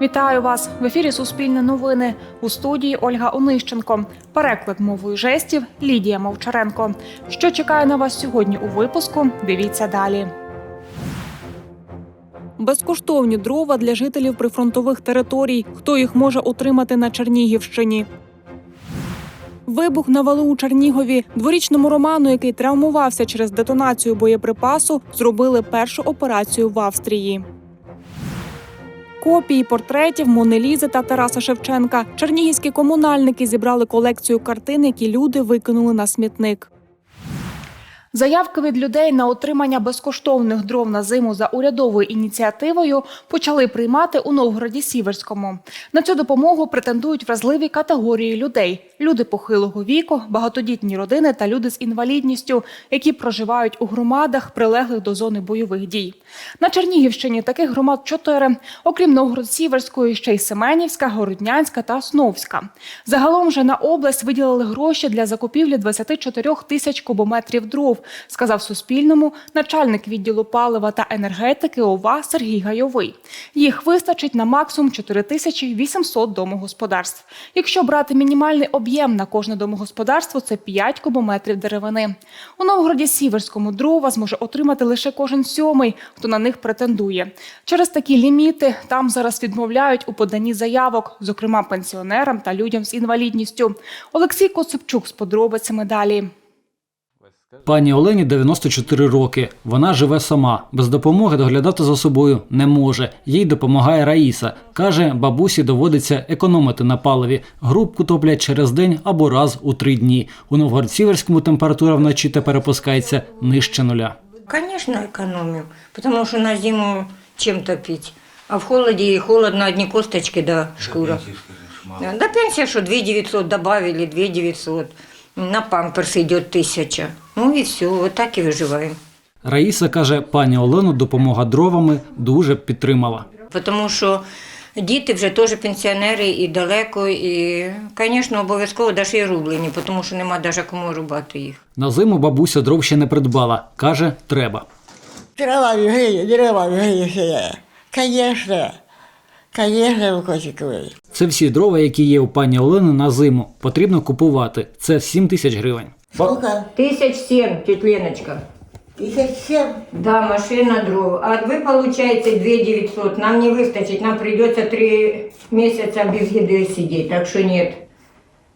Вітаю вас в ефірі Суспільне новини у студії Ольга Онищенко. Переклад мовою жестів Лідія Мовчаренко. Що чекає на вас сьогодні у випуску? Дивіться далі. Безкоштовні дрова для жителів прифронтових територій. Хто їх може отримати на Чернігівщині? Вибух на валу у Чернігові. Дворічному Роману, який травмувався через детонацію боєприпасу, зробили першу операцію в Австрії. Копії портретів Мони Лізи та Тараса Шевченка. Чернігівські комунальники зібрали колекцію картин, які люди викинули на смітник. Заявки від людей на отримання безкоштовних дров на зиму за урядовою ініціативою почали приймати у Новгороді Сіверському. На цю допомогу претендують вразливі категорії людей: люди похилого віку, багатодітні родини та люди з інвалідністю, які проживають у громадах, прилеглих до зони бойових дій. На Чернігівщині таких громад чотири, окрім Новгород-Сіверської, ще й Семенівська, Городнянська та Сновська. Загалом же на область виділили гроші для закупівлі 24 тисяч кубометрів дров, сказав Суспільному начальник відділу палива та енергетики ОВА Сергій Гайовий. Їх вистачить на максимум 4800 домогосподарств. Якщо брати мінімальний об'єм на кожне домогосподарство, це 5 кубометрів деревини. У Новгороді Сіверському дрова зможе отримати лише кожен сьомий, хто на них претендує. Через такі ліміти там зараз відмовляють у поданні заявок, зокрема пенсіонерам та людям з інвалідністю. Олексій Коцепчук з подробицями далі. Пані Олені 94 роки. Вона живе сама. Без допомоги доглядати за собою не може. Їй допомагає Раїса. Каже, бабусі доводиться економити на паливі. Грубку топлять через день або раз у три дні. У Новгород-Сіверському температура вночі тепер опускається нижче нуля. Конечно, экономим, потому что на зиму чем топить. А в холоде и холодно, одни косточки да шкура. Да, До пенсия, что 2 900 добавили, 2 900. На памперс идет тысяча. Ну и все, вот так и выживаем. Раїса каже, пані Олену допомога дровами дуже підтримала. Потому що діти вже теж пенсіонери і далеко, і, звісно, обов'язково навіть і рублені, тому що нема навіть кому рубати їх. На зиму бабуся дров ще не придбала. Каже, треба. Дрова геє, дрова геє. Конечно. Конечно, котиковий. Це всі дрова, які є у пані Олени на зиму. Потрібно купувати. Це 7 тисяч гривень. Сколько? Тисяч сім, тітленочка. Тисяч сім. Да, машина дров. А вы получаете 2 900. Нам не выстачит, нам придется 3 месяца без еды сидеть. Так что нет,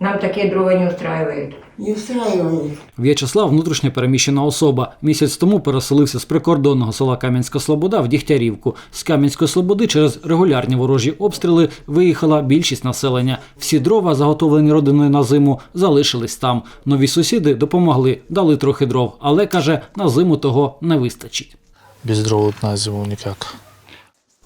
нам такие дрова не устраивают. Не устраивает. В'ячеслав внутрішньо переміщена особа. Місяць тому переселився з прикордонного села Кам'янська Слобода в Дігтярівку. З Кам'янської Слободи через регулярні ворожі обстріли виїхала більшість населення. Всі дрова, заготовлені родиною на зиму, залишились там. Нові сусіди допомогли, дали трохи дров, але каже, на зиму того не вистачить. Без дров на зиму никак.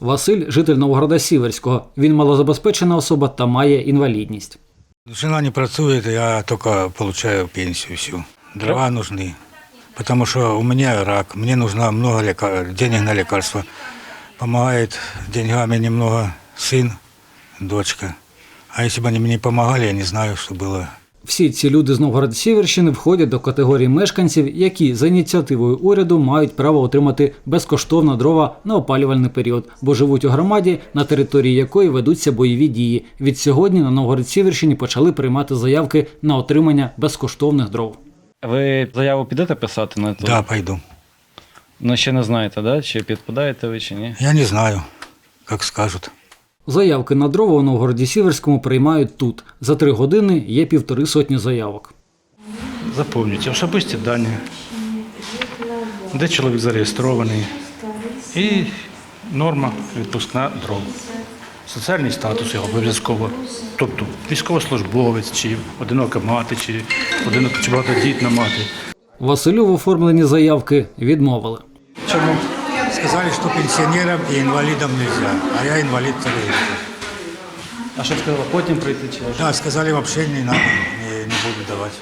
Василь житель Новгорода Сіверського. Він малозабезпечена особа та має інвалідність. Жена не працует, я только получаю пенсию всю. Дрова нужны. Потому что у меня рак, мне нужно много лекар... денег на лекарства. Помогает деньгами немного сын, дочка. А если бы они мне помогали, я не знаю, что было. всі ці люди з Новгород Сіверщини входять до категорії мешканців, які за ініціативою уряду мають право отримати безкоштовно дрова на опалювальний період, бо живуть у громаді, на території якої ведуться бойові дії. Від сьогодні на Новгород Сіверщині почали приймати заявки на отримання безкоштовних дров. Ви заяву підете писати на це? Да, пойду. Ну ще не знаєте, да? чи підпадаєте ви чи ні? Я не знаю, как скажут. Заявки на дрова у Новгороді Сіверському приймають тут. За три години є півтори сотні заявок. Заповнюйте особисті дані, де чоловік зареєстрований, і норма відпускна дров. Соціальний статус його обов'язково. Тобто військовослужбовець, чи одинока мати, чи одинока чи багатодітна мати. Василю в оформленні заявки відмовили. Чому? Сказали, что пенсионерам и инвалидам нельзя, а я инвалид второй. А що сказала, потім прийти чи Да, сказали, вообще не надо, не, не буду давать.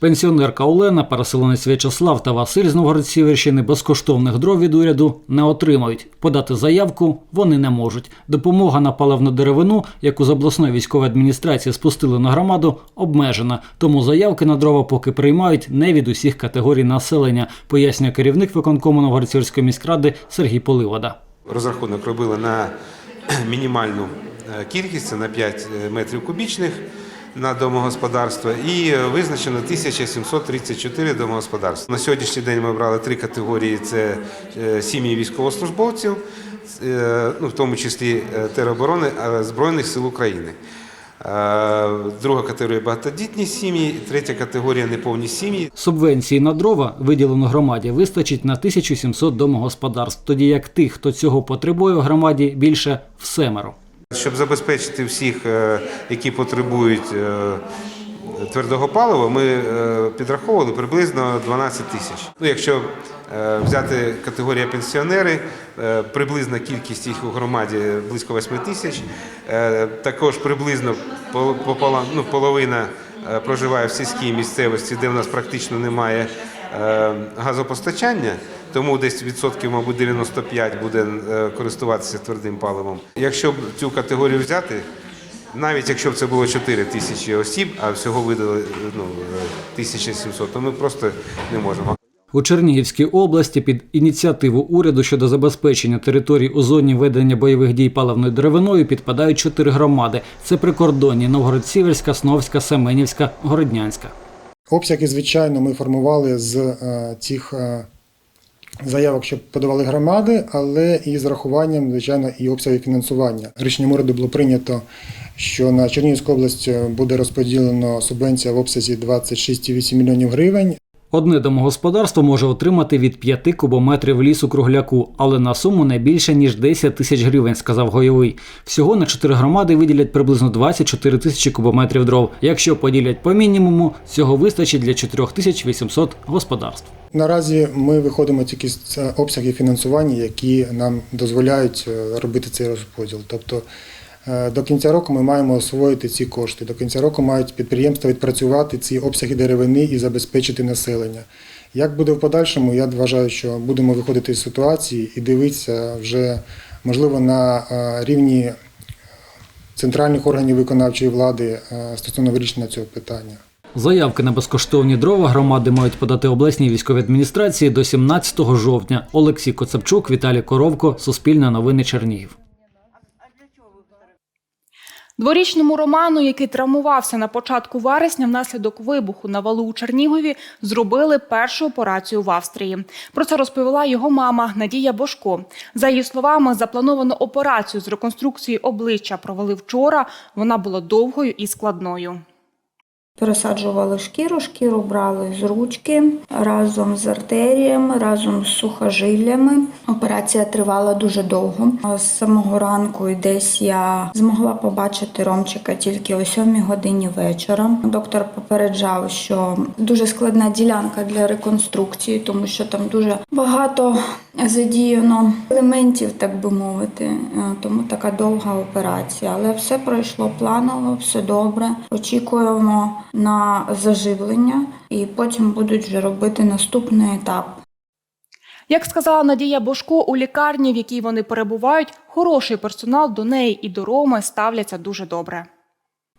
Пенсіонерка Олена, переселенець В'ячеслав та Василь з Новгород-Сіверщини безкоштовних дров від уряду не отримають. Подати заявку вони не можуть. Допомога на паливну деревину, яку з обласної військової адміністрації спустили на громаду, обмежена. Тому заявки на дрова поки приймають не від усіх категорій населення, пояснює керівник виконкому Новгород-Сіверської міськради Сергій Поливода. Розрахунок робили на мінімальну е, кількість це на 5 метрів кубічних на домогосподарство і е, визначено 1734 домогосподарства. На сьогоднішній день ми брали три категорії: це е, сім'ї військовослужбовців, е, ну, в тому числі тероборони Збройних сил України. Друга категорія багатодітні сім'ї, третя категорія неповні сім'ї. Субвенції на дрова, виділено громаді, вистачить на 1700 домогосподарств, тоді як тих, хто цього потребує у громаді, більше в семеро. Щоб забезпечити всіх, е, які потребують е, твердого палива, ми е, підраховували приблизно 12 тисяч. Ну, якщо взяти категорія пенсіонери, приблизна кількість їх у громаді близько 8 тисяч. Також приблизно ну, половина проживає в сільській місцевості, де в нас практично немає газопостачання, тому десь відсотків, мабуть, 95 буде е, користуватися твердим паливом. Якщо б цю категорію взяти, навіть якщо б це було 4 тисячі осіб, а всього видали ну, е, 1700, то ми просто не можемо. У Чернігівській області під ініціативу уряду щодо забезпечення територій у зоні ведення бойових дій паливною деревиною підпадають чотири громади: це прикордонні Новгород-Сіверська, Сновська, Семенівська, Городнянська. Обсяги, звичайно, ми формували з е, цих е, заявок, що подавали громади, але і з рахуванням, звичайно, і обсягів фінансування. Рішенням уряду було прийнято, що на Чернігівську область буде розподілено субвенція в обсязі 26,8 мільйонів гривень. Одне домогосподарство може отримати від 5 кубометрів лісу кругляку, але на суму не більше ніж 10 тисяч гривень, сказав Гойовий. Всього на 4 громади виділять приблизно 24 тисячі кубометрів дров. Якщо поділять по мінімуму, цього вистачить для 4800 господарств. Наразі ми виходимо тільки з обсягів фінансування, які нам дозволяють е, робити цей розподіл. Тобто до кінця року ми маємо освоїти ці кошти. До кінця року мають підприємства відпрацювати ці обсяги деревини і забезпечити населення. Як буде в подальшому, я вважаю, що будемо виходити з ситуації і дивитися вже можливо на е, рівні центральних органів виконавчої влади е, стосовно вирішення цього питання. Заявки на безкоштовні дрова громади мають подати обласній військовій адміністрації до 17 жовтня. Олексій Коцепчук, Віталій Коровко, Суспільне новини Чернігів. Дворічному Роману, який травмувався на початку вересня внаслідок вибуху на валу у Чернігові, зробили першу операцію в Австрії. Про це розповіла його мама Надія Бошко. За її словами, заплановану операцію з реконструкції обличчя провели вчора. Вона була довгою і складною. Пересаджували шкіру, шкіру брали з ручки разом з артеріями, разом з сухожиллями. Операція тривала дуже довго. З самого ранку і десь я змогла побачити Ромчика тільки о 7 годині вечора. Доктор попереджав, що дуже складна ділянка для реконструкції, тому що там дуже багато задіяно елементів, так би мовити. Е, Тому така довга операція. Але все пройшло планово, все добре. Очікуємо на заживлення, і потім будуть вже робити наступний етап. Як сказала Надія Бошко, у лікарні, в якій вони перебувають, хороший персонал до неї і до Роми ставляться дуже добре.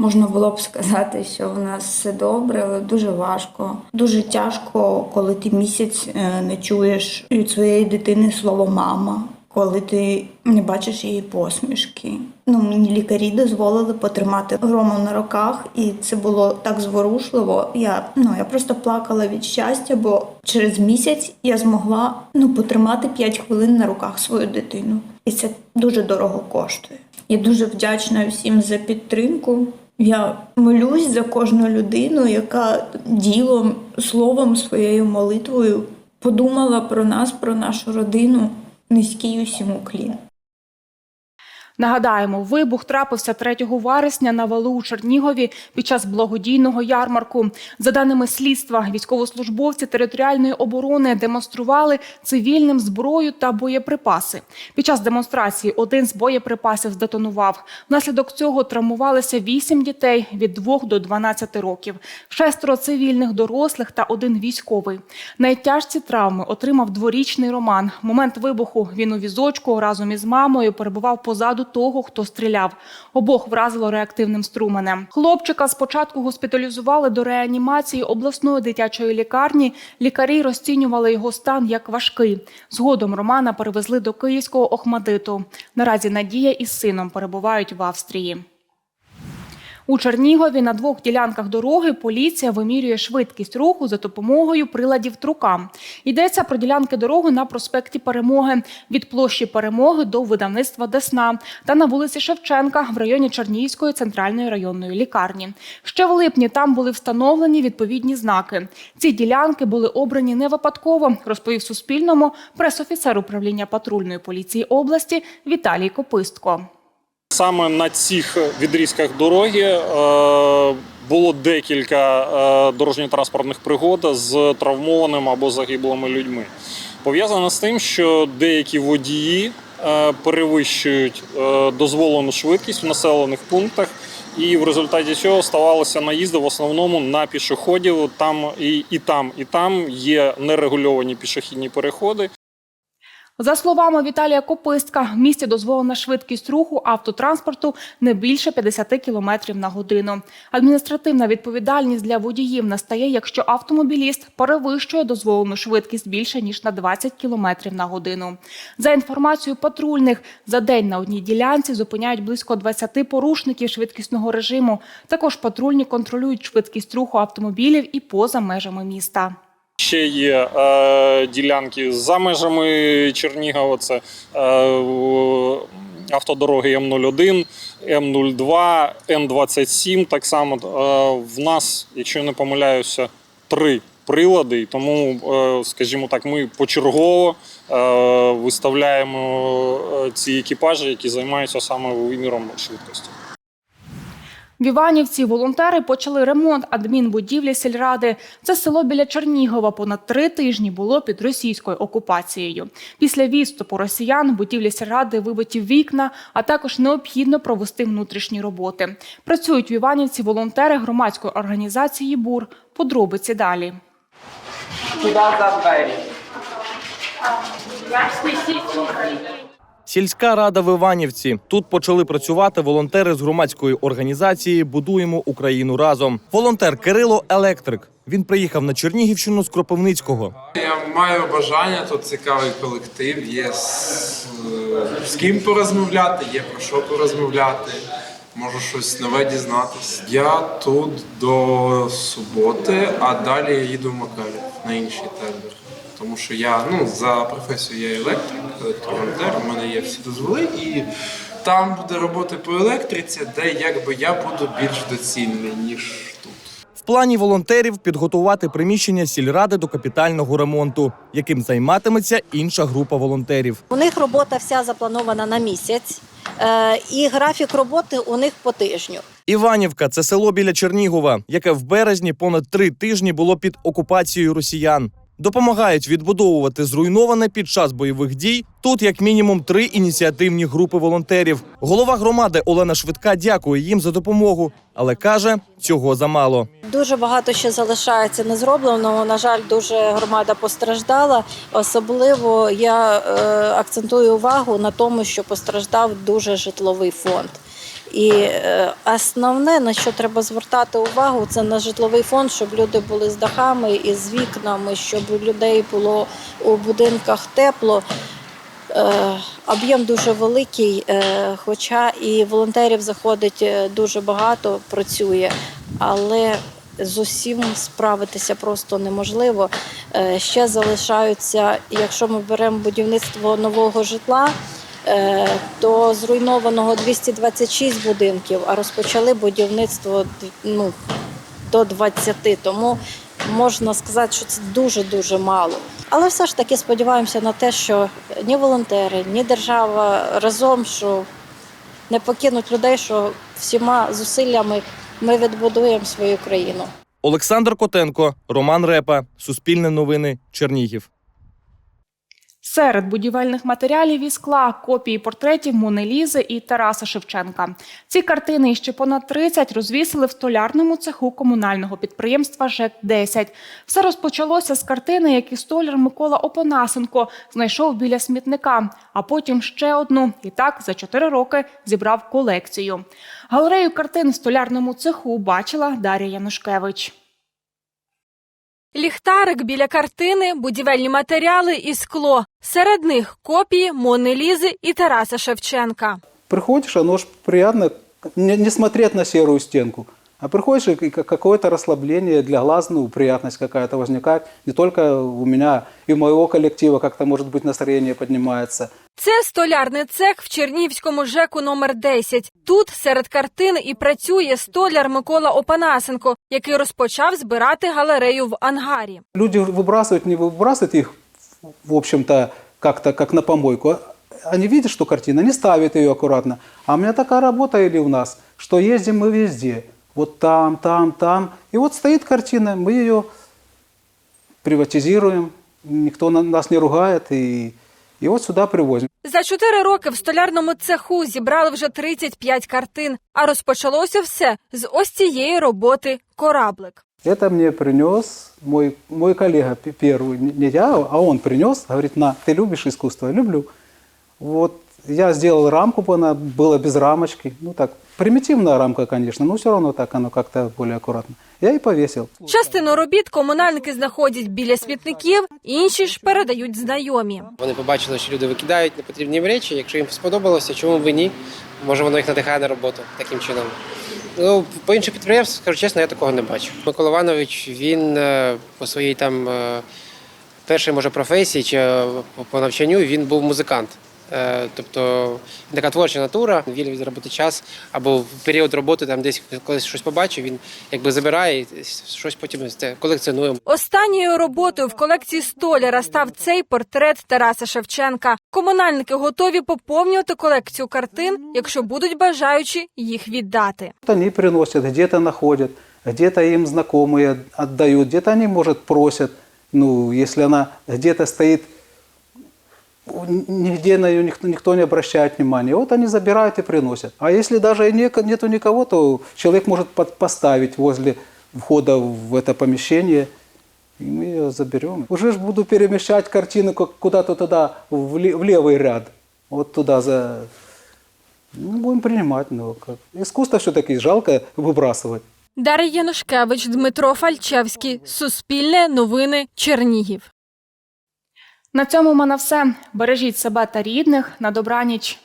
Можна було б сказати, що в нас все добре, але дуже важко. Дуже тяжко, коли ти місяць е, не чуєш від своєї дитини слово мама, коли ти не бачиш її посмішки. Ну, мені лікарі дозволили потримати Рому на руках, і це було так зворушливо. Я ну я просто плакала від щастя, бо через місяць я змогла ну потримати 5 хвилин на руках свою дитину, і це дуже дорого коштує. Я дуже вдячна всім за підтримку. Я молюсь за кожну людину, яка ділом, словом, своєю молитвою подумала про нас, про нашу родину. Низький усім уклін. Нагадаємо, вибух трапився 3 вересня на валу у Чернігові під час благодійного ярмарку. За даними слідства, військовослужбовці територіальної оборони демонстрували цивільним зброю та боєприпаси. Під час демонстрації один з боєприпасів здетонував. Внаслідок цього травмувалися 8 дітей від 2 до 12 років, шестеро цивільних дорослих та один військовий. Найтяжчі травми отримав дворічний Роман. Момент вибуху він у візочку разом із мамою перебував позаду того, хто стріляв. Обох вразило реактивним струменем. Хлопчика спочатку госпіталізували до реанімації обласної дитячої лікарні. Лікарі розцінювали його стан як важкий. Згодом Романа перевезли до київського Охмадиту. Наразі Надія із сином перебувають в Австрії. У Чернігові на двох ділянках дороги поліція вимірює швидкість руху за допомогою приладів трука. Йдеться про ділянки дороги на проспекті Перемоги від площі Перемоги до видавництва Десна та на вулиці Шевченка в районі Чернігівської центральної районної лікарні. Ще в липні там були встановлені відповідні знаки. Ці ділянки були обрані не випадково, розповів Суспільному пресофіцер управління патрульної поліції області Віталій Копистко. Саме на цих відрізках дороги е, було декілька е, дорожньо-транспортних пригод з травмованими або загиблими людьми. Пов'язано з тим, що деякі водії е, перевищують дозволену швидкість в населених пунктах, і в результаті цього ставалися наїзди в основному на пішоходів. Там і, і там, і там є нерегульовані пішохідні переходи. За словами Віталія Копистка, в місті дозволена швидкість руху автотранспорту не більше 50 км на годину. Адміністративна відповідальність для водіїв настає, якщо автомобіліст перевищує дозволену швидкість більше ніж на 20 км на годину. За інформацією патрульних, за день на одній ділянці зупиняють близько 20 порушників швидкісного режиму. Також патрульні контролюють швидкість руху автомобілів і поза межами міста. Ще є е, ділянки за межами Чернігова. Це е, автодороги М01, М02, М27. Так само е, в нас, якщо я не помиляюся, три прилади. Тому, е, скажімо так, ми почергово е, виставляємо е, ці екіпажі, які займаються саме виміром швидкості. В Іванівці волонтери почали ремонт адмінбудівлі сільради. Це село біля Чернігова понад три тижні було під російською окупацією. Після відступу росіян будівлі сільради вибиті вікна, а також необхідно провести внутрішні роботи. Працюють в Іванівці волонтери громадської організації БУР. Подробиці далі. Сільська рада в Іванівці. Тут почали працювати волонтери з громадської організації Будуємо Україну разом. Волонтер Кирило Електрик. Він приїхав на Чернігівщину з Кропивницького. Я маю бажання, тут цікавий колектив, є з, е, з ким порозмовляти, є про що порозмовляти, можу щось нове дізнатися. Я тут до суботи, а далі я їду в Макарів на інший тендер. Тому що я ну, за професією я електрик, електромонтер, у мене є всі дозволи, і там буде робота по електриці, де якби я буду більш доцільний, ніж тут. В плані волонтерів підготувати приміщення сільради до капітального ремонту, яким займатиметься інша група волонтерів. У них робота вся запланована на місяць, е, і графік роботи у них по тижню. Іванівка це село біля Чернігова, яке в березні понад три тижні було під окупацією росіян. Допомагають відбудовувати зруйноване під час бойових дій. Тут як мінімум три ініціативні групи волонтерів. Голова громади Олена Швидка дякує їм за допомогу, але каже, цього замало. Дуже багато ще залишається незробленого. На жаль, дуже громада постраждала. Особливо я е, акцентую увагу на тому, що постраждав дуже житловий фонд. І е, основне, на що треба звертати увагу, це на житловий фонд, щоб люди були з дахами і з вікнами, щоб у людей було у будинках тепло. Е, Об'єм дуже великий, е, хоча і волонтерів заходить дуже багато, працює, але з усім справитися просто неможливо. Ще залишаються, якщо ми беремо будівництво нового житла, то зруйнованого 226 будинків, а розпочали будівництво ну, до 20. Тому можна сказати, що це дуже-дуже мало. Але все ж таки сподіваємося на те, що ні волонтери, ні держава разом, що не покинуть людей, що всіма зусиллями ми відбудуємо свою країну. Олександр Котенко, Роман Репа, Суспільне новини, Чернігів. Серед будівельних матеріалів і скла копії портретів Мони Лізи і Тараса Шевченка. Ці картини і ще понад 30 розвісили в столярному цеху комунального підприємства ЖЕК-10. Все розпочалося з картини, яку столяр Микола Опанасенко знайшов біля смітника, а потім ще одну. І так за 4 роки зібрав колекцію. Галерею картин в столярному цеху бачила Дар'я Янушкевич. Ліхтарик біля картини, будівельні матеріали і скло. Серед них копії Мони Лізи і Тараса Шевченка. Приходиш, оно ж приємно не, не смотреть на серую стенку, а приходишь и как- какое-то расслабление для глаз, ну, приятность какая-то возникает. Не только у меня, и у моего коллектива как-то, может быть, настроение поднимается. Це столярний цех в Чернігівському ЖЕКу номер 10. Тут серед картин і працює столяр Микола Опанасенко, який розпочав збирати галерею в ангарі. Люди выбрасывают, не выбрасывают их, в общем-то, как-то как на помойку. Они видят, что картина, не ставят ее аккуратно. А у меня такая работа или у нас, что ездим мы везде. Вот там, там, там. И вот стоит картина, мы ее приватизируем, никто на- нас не ругает, и, и вот сюда привозим. За чотири роки в столярному цеху зібрали вже 35 картин, а розпочалося все з ось цієї роботи кораблик. Это мне принес мой, мой коллега п- первый, не не я, а он принес, говорит, на, ты любишь искусство? Я люблю. Вот я сделал рамку, она была без рамочки, ну так, примитивная рамка, конечно, но все равно так оно как-то более аккуратно. Я и повесил. Частину робіт комунальники знаходять біля смітників, інші ж передають знайомі. Вони побачили, що люди викидають непотрібні речі. Якщо їм сподобалося, чому і ні? Може, воно їх надихає на роботу таким чином. Ну, по інших підприємствах, скажу чесно, я такого не бачу. Микола Іванович, він е, по своїй там е, першій, може, професії чи е, по- по навчанню він був музикант. Е, Тобто він така творча натура, вільний від роботи час або в період роботи там десь колись щось побачив, він якби забирає і щось потім це колекціонує. Останньою роботою в колекції столяра став цей портрет Тараса Шевченка. Комунальники готові поповнювати колекцію картин, якщо будуть бажаючі їх віддати. Вот они приносят, где-то находят, где-то им знакомые отдают, где-то они, может, просят. Ну, если она где-то стоит, нигде на нее никто, никто не обращает внимания. Вот они забирают и приносят. А если даже и не- нету никого, то человек может под- поставить возле входа в это помещение, и мы ее заберем. Уже ж буду перемещать картину ку- куда-то туда, в, ле- в левый ряд. Вот туда за... Ну, будем принимать. Ну, как. Искусство все-таки жалко выбрасывать. Дар'я Янушкевич, Дмитро Фальчевський. Суспільне новини Чернігів. На цьому в мене все. Бережіть себе та рідних. На добраніч.